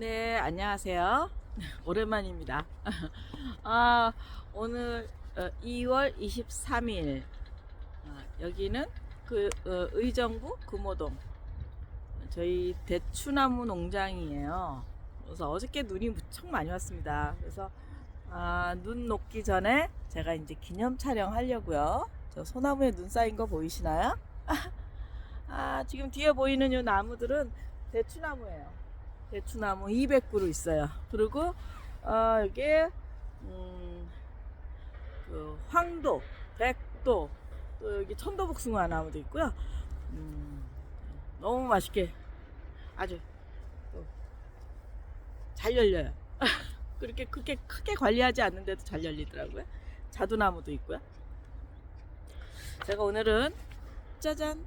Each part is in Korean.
네, 안녕하세요. 오랜만입니다. 아, 오늘 어, 2월 23일. 아, 여기는 그 어, 의정부 금호동. 저희 대추나무 농장이에요. 그래서 어저께 눈이 무척 많이 왔습니다. 그래서 아, 눈 녹기 전에 제가 이제 기념 촬영 하려고요. 저 소나무에 눈 쌓인 거 보이시나요? 아, 지금 뒤에 보이는 이 나무들은 대추나무예요. 대추나무 200그루 있어요. 그리고 어, 여기에 음, 그 황도, 백도, 또 여기 천도복숭아 나무도 있고요. 음, 너무 맛있게 아주 또잘 열려요. 그렇게 크게 크게 관리하지 않는데도 잘 열리더라고요. 자두나무도 있고요. 제가 오늘은 짜잔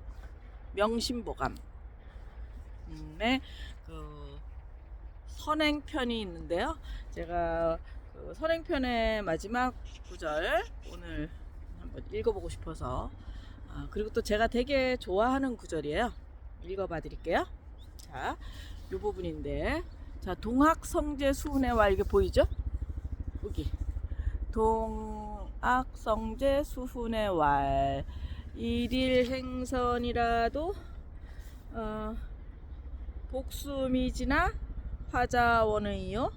명심보감 네, 그 선행편이 있는데요. 제가 그 선행편의 마지막 구절 오늘 한번 읽어보고 싶어서 아, 그리고 또 제가 되게 좋아하는 구절이에요. 읽어봐 드릴게요. 자, 이 부분인데 자 동학성제 수훈의 왈 이게 보이죠? 여기 동학성제 수훈의 왈 일일 행선이라도 어, 복수미지나 화자원의요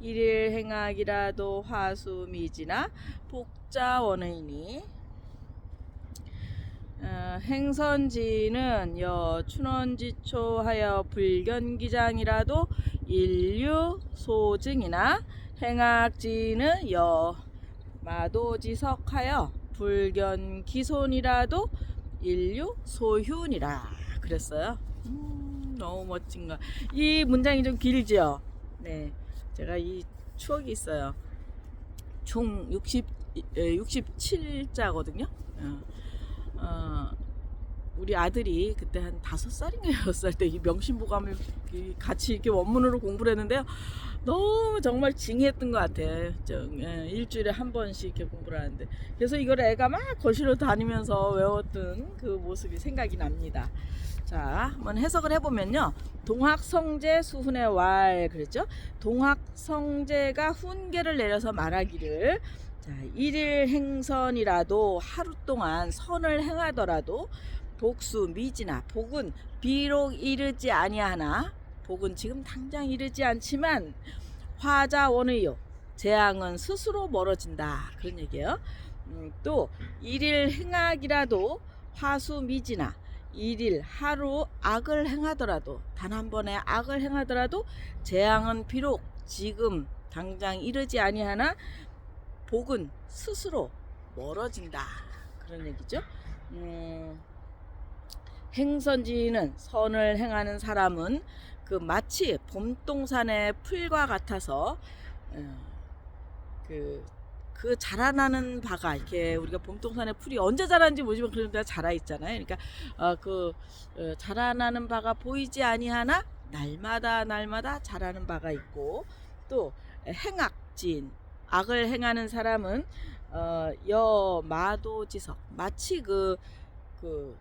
일일 행악이라도 화수미지나 복자원의니. 어, 행선지는 여 춘원지초하여 불견기장이라도 인류 소증이나 행악지는 여 마도지석하여 불견기손이라도 인류 소휴니라. 그랬어요. 음, 너무 멋진 거. 이 문장이 좀 길죠. 네, 제가 이 추억이 있어요. 총 60, 67자거든요. 어, 어, 우리 아들이 그때 한 다섯 살인가 여섯 살 때 이 명심보감을 이 같이 이렇게 원문으로 공부를 했는데요. 너무 정말 징했던 것 같아. 저, 예, 일주일에 한 번씩 이렇게 공부를 하는데. 그래서 이걸 애가 막 거실로 다니면서 외웠던 그 모습이 생각이 납니다. 자, 한번 해석을 해보면요. 동학성제 수훈의 왈 그랬죠? 동학성제가 훈계를 내려서 말하기를 자, 일일 행선이라도 하루 동안 선을 행하더라도 복수 미지나 복은 비록 이르지 아니하나 복은 지금 당장 이르지 않지만 화자 원의요 재앙은 스스로 멀어진다 그런 얘기예요. 음, 또 일일 행악이라도 화수 미지나 일일 하루 악을 행하더라도 단 한 번의 악을 행하더라도 재앙은 비록 지금 당장 이르지 아니하나 복은 스스로 멀어진다 그런 얘기죠. 음, 행선지는 선을 행하는 사람은 그 마치 봄동산의 풀과 같아서 어, 그, 그 자라나는 바가 이렇게 우리가 봄동산의 풀이 언제 자라는지 모르지만 그런 데가 자라 있잖아요. 그러니까 어, 그 어, 자라나는 바가 보이지 아니하나 날마다 날마다 자라는 바가 있고 또 행악진 악을 행하는 사람은 어, 여 마도지석 마치 그, 그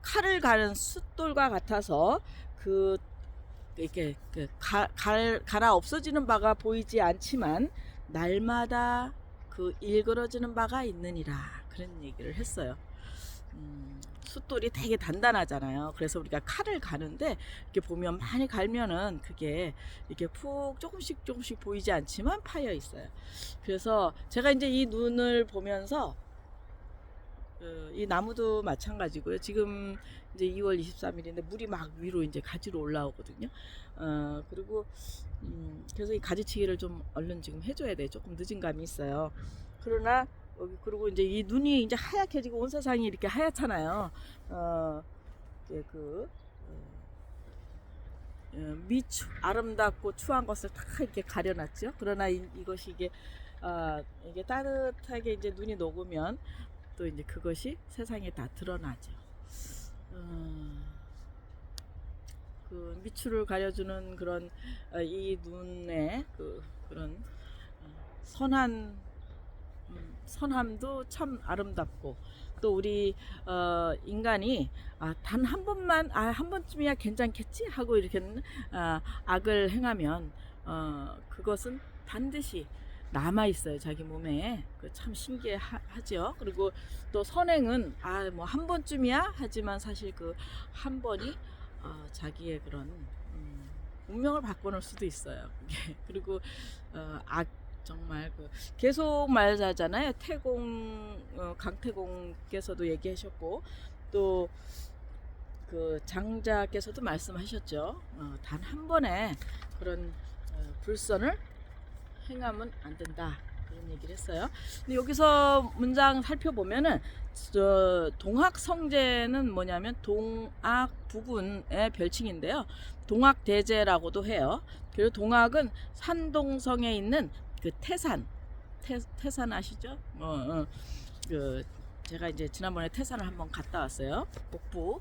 칼을 가는 숫돌과 같아서 그 이렇게 그 가, 갈, 갈아 없어지는 바가 보이지 않지만 날마다 그 일그러지는 바가 있느니라 그런 얘기를 했어요. 음, 숫돌이 되게 단단하잖아요. 그래서 우리가 칼을 가는데 이렇게 보면 많이 갈면은 그게 이렇게 푹 조금씩 조금씩 보이지 않지만 파여 있어요. 그래서 제가 이제 이 눈을 보면서 그, 이 나무도 마찬가지고요. 지금 이제 2월 23일인데 물이 막 위로 이제 가지로 올라오거든요. 어, 그리고 음, 그래서 이 가지치기를 좀 얼른 지금 해줘야 돼. 조금 늦은 감이 있어요. 그러나 그리고 이제 이 눈이 이제 하얗게지고 온 세상이 이렇게 하얗잖아요. 어, 그 어, 어, 미추 아름답고 추한 것을 다 이렇게 가려놨죠. 그러나 이, 이것이 이게 아, 이게 따뜻하게 이제 눈이 녹으면 또 이제 그것이 세상에 다 드러나죠. 어, 그 미추를 가려주는 그런 어, 이 눈의 그 그런 어, 선한 음, 선함도 참 아름답고 또 우리 어, 인간이 아, 단 한 번만 아, 한 번쯤이야 괜찮겠지 하고 이렇게 아, 악을 행하면 어, 그것은 반드시 남아 있어요 자기 몸에. 그참 신기하죠. 그리고 또 선행은 아 뭐 한 번쯤이야? 하지만 사실 그 한 번이 어, 자기의 그런 음, 운명을 바꿔놓을 수도 있어요. 그리고 어, 악 정말 그 계속 말하잖아요. 태공 어, 강태공께서도 얘기하셨고 또 그 장자께서도 말씀하셨죠. 어, 단 한 번에 그런 어, 불선을 행하면 안 된다 그런 얘기를 했어요. 근데 여기서 문장 살펴보면은 저 동학 성제는 뭐냐면 동학 부군의 별칭인데요. 동학 대제라고도 해요. 그리고 동학은 산동성에 있는 그 태산 태, 태산 아시죠? 어, 어. 그 제가 이제 지난번에 태산을 한번 갔다 왔어요. 북부.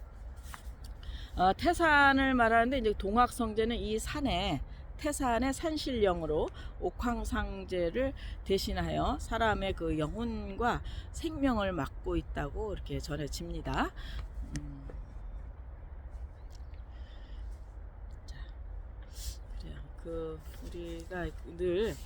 어, 태산을 말하는데 이제 동학 성제는 이 산에 태산의 산신령으로 옥황상제를 대신하여 사람의 그 영혼과 생명을 맡고 있다고 이렇게 전해집니다. 음. 자, 그래요. 그 우리가 늘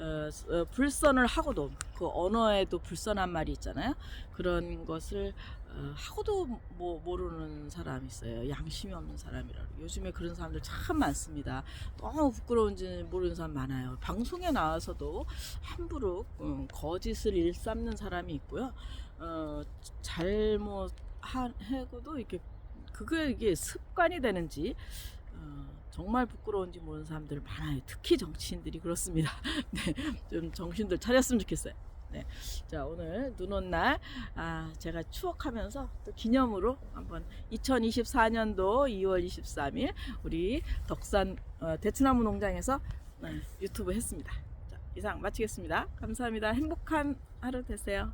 어, 어, 불선을 하고도 그 언어에도 불선한 말이 있잖아요. 그런 것을 어, 하고도 뭐 모르는 사람이 있어요. 양심이 없는 사람이라고. 요즘에 그런 사람들 참 많습니다. 너무 부끄러운지 모르는 사람 많아요. 방송에 나와서도 함부로 음, 거짓을 일삼는 사람이 있고요. 어, 잘못 하고도 이렇게 그게 이게 습관이 되는지 어, 정말 부끄러운지 모르는 사람들 많아요. 특히 정치인들이 그렇습니다. 네, 좀 정신들 차렸으면 좋겠어요. 네, 자 오늘 눈 온 날 아, 제가 추억하면서 또 기념으로 한번 2024년도 2월 23일 우리 덕산 어, 대추나무 농장에서 네, 유튜브 했습니다. 자, 이상 마치겠습니다. 감사합니다. 행복한 하루 되세요.